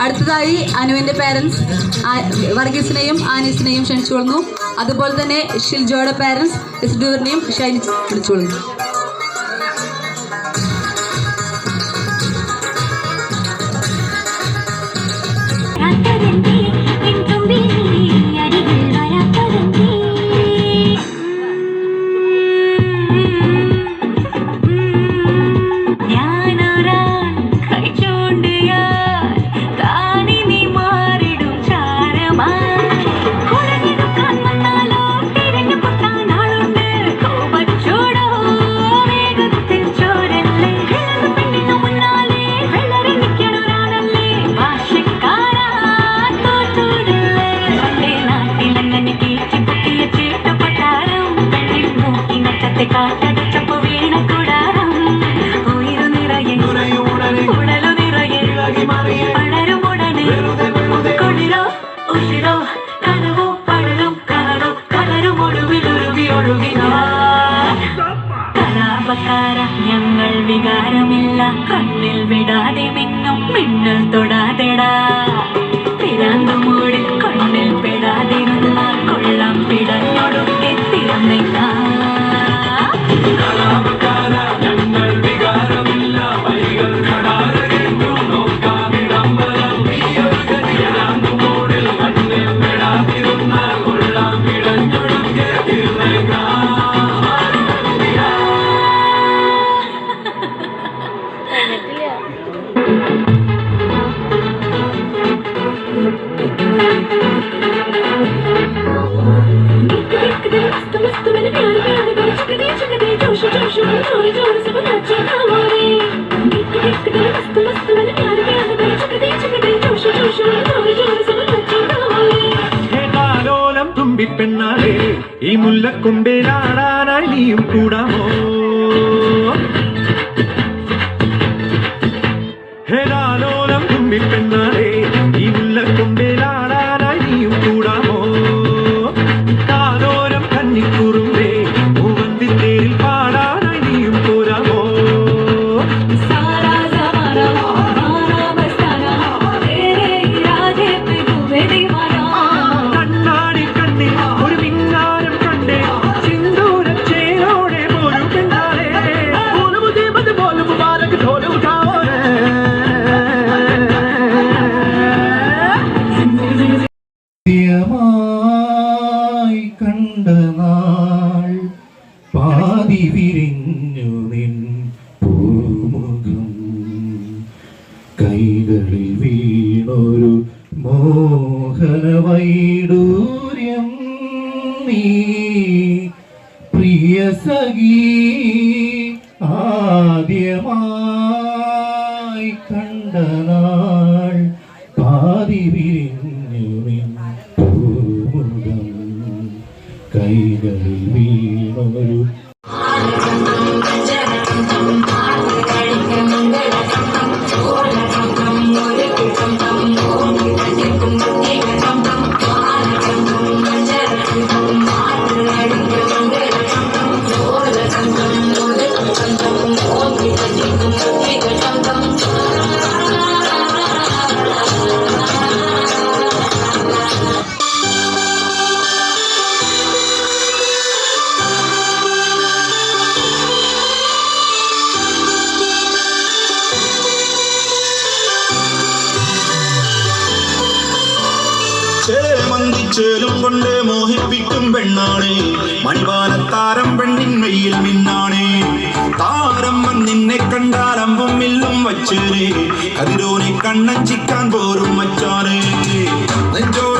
അടുത്തതായി അനുവിന്റെ പേരൻസ് വർഗീസിനെയും ആനീസിനെയും ക്ഷണിച്ചുകൊള്ളുന്നു അതുപോലെ തന്നെ ഷിൽജോയുടെ പേരൻസ് ഇസ്ഡൂറിനെയും ഷൈനി വിളിച്ചുകൊള്ളുന്നു Thank தொடாதடா பிறந்து மூடு മുല്ലക്കൊമ്പിലാടാനായി നീയും കൂടാമോ കൈകളിൽ വീണൊരു മോഹനവൈഡൂര്യം നീ. പ്രിയ സഖി ആദ്യമായി കണ്ടനാൾ പാതി വിരിഞ്ഞു ചേലും കൊണ്ട് മോഹിപ്പിക്കും പെണ്ണാണ്. മണിവാനത്താരം പെണ്ണിന്മയിൽ മിന്നാണേ. താരം നിന്നെ കണ്ടാൽ അമ്പും മില്ലും വച്ചേര്. കതിരോനെ കണ്ണഞ്ചിക്കാൻ പോരും മച്ചാറ് നെഞ്ചോ